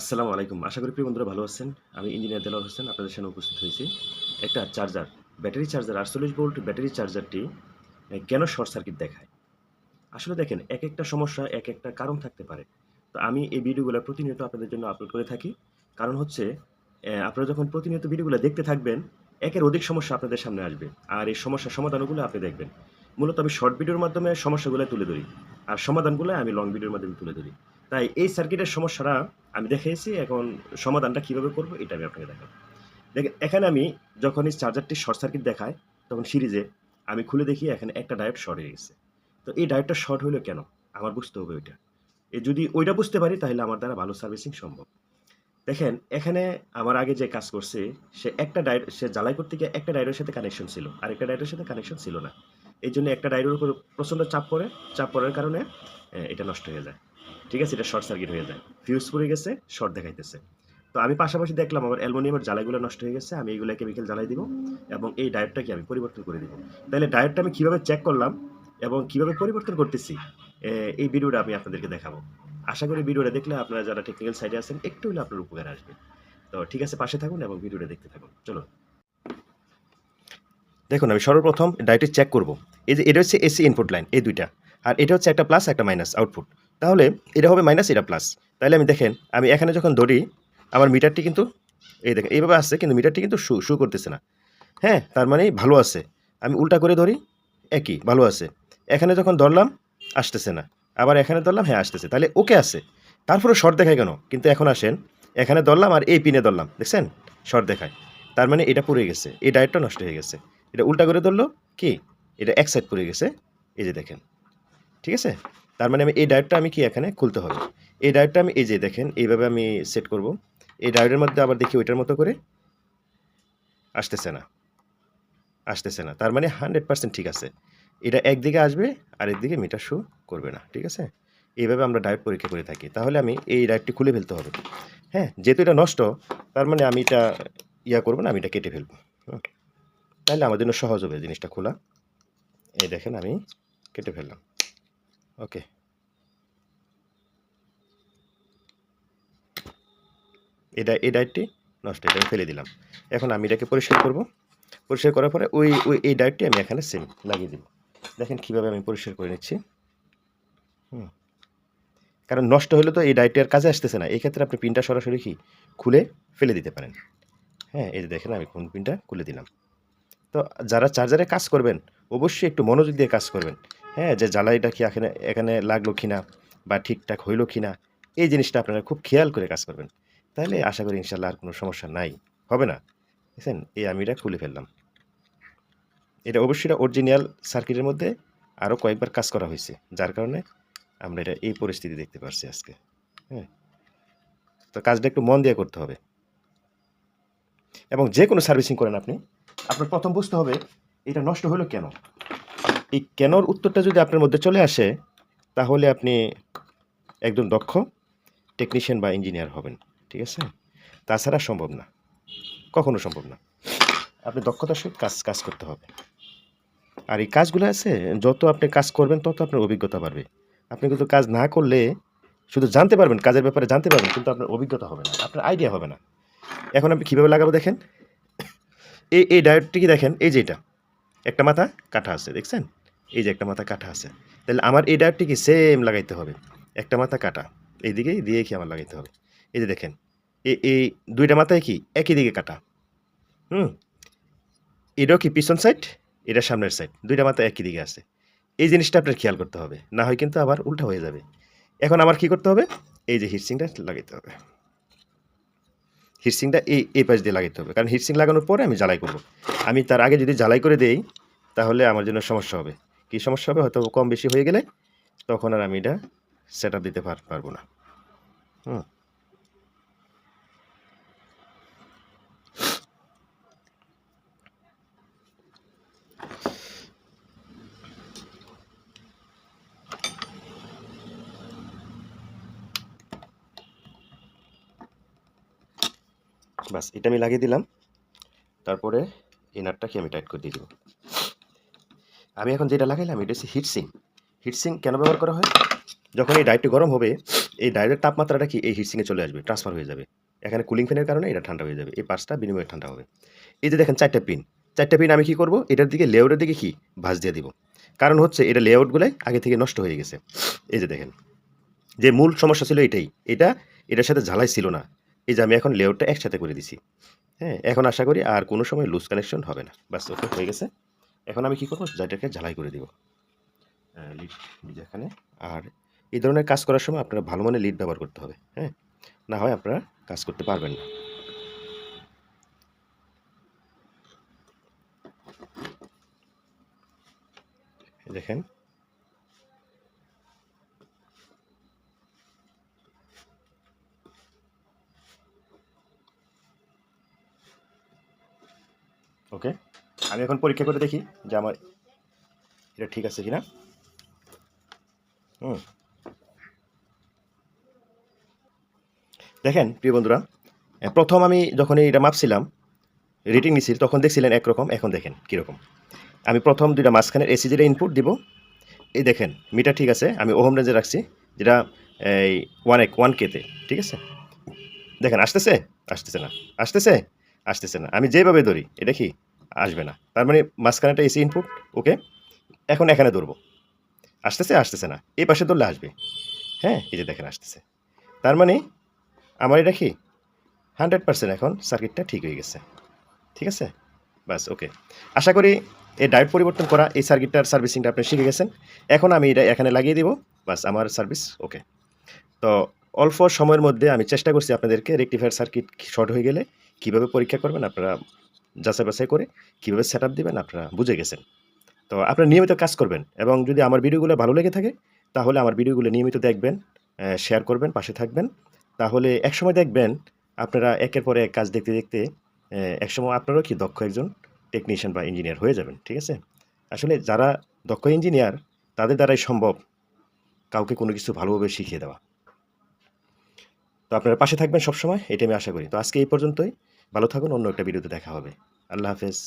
আসসালামু আলাইকুম। আশা করি প্রিয় বন্ধুরা ভালো আছেন। আমি ইঞ্জিনিয়ার দেলাওয়ার হোসেন, আপনাদের সামনে উপস্থিত হয়েছি। একটা চার্জার ব্যাটারি চার্জার আটচল্লিশ ভোল্ট ব্যাটারি চার্জারটি কেন শর্ট সার্কিট দেখায়? আসলে দেখেন এক একটা সমস্যা এক একটা কারণ থাকতে পারে। তো আমি এই ভিডিওগুলো প্রতিনিয়ত আপনাদের জন্য আপলোড করে থাকি। কারণ হচ্ছে আপনারা যখন প্রতিনিয়ত ভিডিওগুলো দেখতে থাকবেন, একের অধিক সমস্যা আপনাদের সামনে আসবে। আর এই সমস্যার সমাধানগুলো আপনি দেখবেন। মূলত আমি শর্ট ভিডিওর মাধ্যমে সমস্যাগুলো তুলে ধরি। আর সমাধানগুলো আমি লং ভিডিওর মাধ্যমে তুলে ধরি। তাই এই সার্কিটের সমস্যাটা আমি দেখেছি এখন সমাধানটা কীভাবে করব এটা আমি আপনাকে দেখাবো। দেখেন, এখানে আমি যখন এই চার্জারটি শর্ট সার্কিট দেখায় তখন সিরিজে আমি খুলে দেখি এখানে একটা ডায়োড শর্ট হয়ে গেছে। তো এই ডায়োডটা শর্ট হলো কেন? আমার বুঝতে হবে ওইটা। যদি ওইটা বুঝতে পারি, তাহলে আমার দ্বারা ভালো সার্ভিসিং সম্ভব। দেখেন, এখানে আমার আগে যে কাজ করছে, সে একটা ডায়োড সে জ্বালাই করতে গিয়ে একটা ডায়োডের সাথে কানেকশন ছিল। আর একটা ডায়োডের সাথে কানেকশন ছিল না। এই জন্য একটা ডায়োডের উপর প্রচণ্ড চাপ পড়ে। চাপ পড়ার কারণে এটা নষ্ট হয়ে যায়। ঠিক আছে? এটা শর্ট সার্কিট হয়ে যায়। ফিউজ পড়ে গেছে শর্ট দেখাইতেছে। তো আমি পাশাপাশি দেখলাম আমার অ্যালমোনিয়ামের জ্বালাইগুলো নষ্ট হয়ে গেছে, আমি এইগুলো কেমিক্যাল জ্বালাই দিব এবং এই ডায়েটটাকে আমি পরিবর্তন করে দিব। তাহলে ডায়েটটা আমি কীভাবে চেক করলাম এবং কীভাবে পরিবর্তন করতেছি এই ভিডিওটা আমি আপনাদেরকে দেখাবো। আশা করি ভিডিওটা দেখলে আপনারা যারা টেকনিক্যাল সাইডে আছেন, একটু হলে আপনার উপকার আসবে। তো ঠিক আছে, পাশে থাকুন এবং ভিডিওটা দেখতে থাকুন। চলো দেখুন, আমি সর্বপ্রথম ডায়েটে চেক করব। এই যে, এটা হচ্ছে এসি ইনপুট লাইন এই দুইটা। আর এটা হচ্ছে একটা প্লাস একটা মাইনাস আউটপুট তাহলে এটা হবে মাইনাস এটা প্লাস তাহলে আমি দেখেন, আমি এখানে যখন ধরি, আমার মিটারটি কিন্তু, এই দেখেন, এইভাবে আসছে, কিন্তু মিটারটি কিন্তু শু শু করতেছে না। হ্যাঁ তার মানে ভালো আছে। আমি উল্টা করে ধরি, একই, ভালো আছে। এখানে যখন ধরলাম, আসতেছে না। আবার এখানে ধরলাম হ্যাঁ আসতেছে। তাহলে ওকে আছে। তারপরে শর্ট দেখায় কেন? কিন্তু এখন আসেন, এখানে ধরলাম আর এই পিনে ধরলাম, দেখছেন? শর্ট দেখায়। তার মানে এটা পড়ে গেছে, এই ডায়েটটা নষ্ট হয়ে গেছে। এটা উল্টা করে ধরলো, কি? এটা এক সাইড পড়ে গেছে, এই যে দেখেন। ঠিক আছে? তার মানে আমি এই ডায়োডটা আমি কি এখানে খুলতে হবে? এই ডায়োডটা আমি এই যে দেখেন, এইভাবে আমি সেট করব। এই ডায়োডের মধ্যে আবার দেখি ওইটার মতো করে আসতেছে না। আসতেছে না। তার মানে হান্ড্রেড পার্সেন্ট ঠিক আছে। এটা একদিকে আসবে আর একদিকে মিটার শু করবে না, ঠিক আছে? এইভাবে আমরা ডায়োড পরীক্ষা করে থাকি। তাহলে আমি এই ডায়োডটি খুলে ফেলতে হবে। হ্যাঁ যেহেতু এটা নষ্ট, তার মানে আমি এটা ইয়া করব না, আমি এটা কেটে ফেলব। তাহলে আমার জন্য সহজ হবে জিনিসটা খোলা। এই দেখেন আমি কেটে ফেললাম। ওকে এটা এই ডায়েটটি নষ্ট, এটা আমি ফেলে দিলাম। এখন আমি এটাকে পরিষ্কার করব। পরিষ্কার করার পরে ওই ওই, এই ডায়েটটি আমি এখানে সেম লাগিয়ে দিব। দেখেন কীভাবে আমি পরিষ্কার করে নিচ্ছি। হুম। কারণ নষ্ট হলে তো এই ডায়েটটি আর কাজে আসতেছে না। এই ক্ষেত্রে আপনি পিনটা সরাসরি কি? খুলে ফেলে দিতে পারেন। হ্যাঁ এই যে দেখেন আমি কোন পিনটা খুলে দিলাম। তো যারা চার্জারে কাজ করবেন, অবশ্যই একটু মনোযোগ দিয়ে কাজ করবেন। হ্যাঁ যে জ্বালাইটা কি এখানে এখানে লাগল কি না বা ঠিকঠাক হইল কি না এই জিনিসটা আপনারা খুব খেয়াল করে কাজ করবেন। তাহলে আশা করি ইনশাল্লাহ আর কোনো সমস্যা নাই। হবে না? বুঝছেন এই আমি এটা খুলে ফেললাম। এটা অবশ্যই এটা অরিজিনাল সার্কিটের মধ্যে আরও কয়েকবার কাজ করা হয়েছে, যার কারণে আমরা এটা এই পরিস্থিতি দেখতে পারছি আজকে। হ্যাঁ। তো কাজটা একটু মন দিয়ে করতে হবে। এবং যে কোনো সার্ভিসিং করেন আপনি, আপনার প্রথম বুঝতে হবে এটা নষ্ট হলো কেন? এই কেনর উত্তরটা যদি আপনার মধ্যে চলে আসে, তাহলে আপনি একজন দক্ষ টেকনিশিয়ান বা ইঞ্জিনিয়ার হবেন, ঠিক আছে? তাছাড়া সম্ভব না, কখনো সম্ভব না। আপনি দক্ষতার সহিত কাজ কাজ করতে হবে। আর এই কাজগুলো আছে, যত আপনি কাজ করবেন, তত আপনার অভিজ্ঞতা বাড়বে। আপনি কিন্তু কাজ না করলে শুধু জানতে পারবেন, কাজের ব্যাপারে জানতে পারবেন, কিন্তু আপনার অভিজ্ঞতা হবে না, আপনার আইডিয়া হবে না। এখন আপনি কীভাবে লাগাবো দেখেন? এই এই ডায়োডটি কি দেখেন? এই যে এটা, একটা মাথা কাঠা আছে, দেখছেন? এই যে একটা মাথা কাটা আছে। তাহলে আমার এই ডায়োডটি কি সেম লাগাইতে হবে? একটা মাথা কাটা এইদিকে দিয়ে কি আমার লাগাইতে হবে? এই যে দেখেন এই এই দুইটা মাথায় কি একই দিকে কাটা? হুম? এটাও কি পিছন সাইড এটা সামনের সাইড দুইটা মাথা একই দিকে আছে। এই জিনিসটা আপনার খেয়াল করতে হবে। না হয় কিন্তু আবার উল্টা হয়ে যাবে। এখন আমার কি করতে হবে? এই যে হিটসিংটা লাগাইতে হবে। হিটসিংটা এই এই পাশ দিয়ে লাগাইতে হবে। কারণ হিটসিং লাগানোর পরে আমি জ্বালাই করব। আমি তার আগে যদি জ্বালাই করে দেই, তাহলে আমার জন্য সমস্যা হবে। কী সমস্যা হবে? হয়তো কম বেশি হয়ে গেলে তখন আর আমি এটা সেট দিতে পারব না। হুম। বাস এটা আমি লাগিয়ে দিলাম। তারপরে এই নাটটাকে আমি টাইট করে দিয়ে দেবো। আমি এখন যেটা লাগাইলাম, এটা হচ্ছে হিটসিং হিটসিং কেন ব্যবহার করা হয়? যখন এই ডাইটটি গরম হবে, এই ডায়োডের তাপমাত্রাটা কি এই হিটসিংয়ে চলে আসবে ট্রান্সফার হয়ে যাবে। এখানে কুলিং ফ্যানের কারণে এটা ঠান্ডা হয়ে যাবে, এই পার্সটা বিনিময়ে ঠান্ডা হবে। এই যে দেখেন চারটা পিন চারটা পিন আমি কি করব? এটার দিকে লেআউটের দিকে কি? ভাঁজ দিয়ে দিব। কারণ হচ্ছে এটা লেআউটগুলো আগে থেকে নষ্ট হয়ে গেছে। এই যে দেখেন, যে মূল সমস্যা ছিল এটাই। এটা, এটার সাথে ঝালাই ছিল না। এই যে আমি এখন লেআউটটা একসাথে করে দিছি। হ্যাঁ এখন আশা করি আর কোনো সময় লুজ কানেকশন হবে না। বাস ওকে হয়ে গেছে। এখন আমি কি করব? যেটাকে ঝালাই করে দিব। লিড যেখানে আর এই ধরনের কাজ করার সময় আপনারা ভালো মানের লিড ব্যবহার করতে হবে হ্যাঁ? না হয় আপনারা কাজ করতে পারবেন না। দেখেন। ওকে আমি এখন পরীক্ষা করে দেখি যে আমার এটা ঠিক আছে কিনা। হুম। দেখেন, প্রিয় বন্ধুরা প্রথম আমি যখন এটা মাপছিলাম রিডিং নিছি, তখন দেখছিলেন একরকম, এখন দেখেন কীরকম। আমি প্রথম দুইটা মাঝখানের যেটা ইনপুট দিব। এই দেখেন, মিটার ঠিক আছে, আমি ওহম রেঞ্জে রাখছি, যেটা, এই ওয়ান এক ওয়ান কেতে ঠিক আছে? দেখেন, আসতেছে? আসতেছে না। আসতেছে? আসতেছে না। আমি যেভাবে ধরি, এটা কি? আসবে না। তার মানে মাঝখানেটা এসি ইনপুট ওকে এখন এখানে ধরবো। আসতেছে আসতেছে না। এই পাশে ধরলে আসবে। হ্যাঁ এই যে দেখেন আসতেছে। তার মানে আমার এটা কি? হান্ড্রেড পার্সেন্ট এখন সার্কিটটা ঠিক হয়ে গেছে। ঠিক আছে? বাস ওকে আশা করি এই ডায়োড পরিবর্তন করা, এই সার্কিটটার সার্ভিসিংটা আপনি শিখে গেছেন। এখন আমি এটা এখানে লাগিয়ে দিব। বাস, আমার সার্ভিস ওকে তো অল্প সময়ের মধ্যে আমি চেষ্টা করছি আপনাদেরকে রেকটিফায়ার সার্কিট শর্ট হয়ে গেলে কীভাবে পরীক্ষা করবেন আপনারা যাচাই বাছাই করে কীভাবে সেট আপ দেবেন আপনারা বুঝে গেছেন। তো আপনারা নিয়মিত কাজ করবেন এবং যদি আমার ভিডিওগুলো ভালো লেগে থাকে, তাহলে আমার ভিডিওগুলো নিয়মিত দেখবেন শেয়ার করবেন, পাশে থাকবেন। তাহলে একসময় দেখবেন আপনারা একের পরে এক কাজ দেখতে দেখতে একসময় আপনারাও কি দক্ষ একজন টেকনিশিয়ান বা ইঞ্জিনিয়ার হয়ে যাবেন, ঠিক আছে? আসলে যারা দক্ষ ইঞ্জিনিয়ার তাদের দ্বারাই সম্ভব কাউকে কোনো কিছু ভালোভাবে শিখিয়ে দেওয়া। তো আপনারা পাশে থাকবেন সবসময় এটা আমি আশা করি। তো আজকে এই পর্যন্তই। ভালো থাকুন অন্য একটা ভিডিওতে দেখা হবে। আল্লাহ হাফেজ।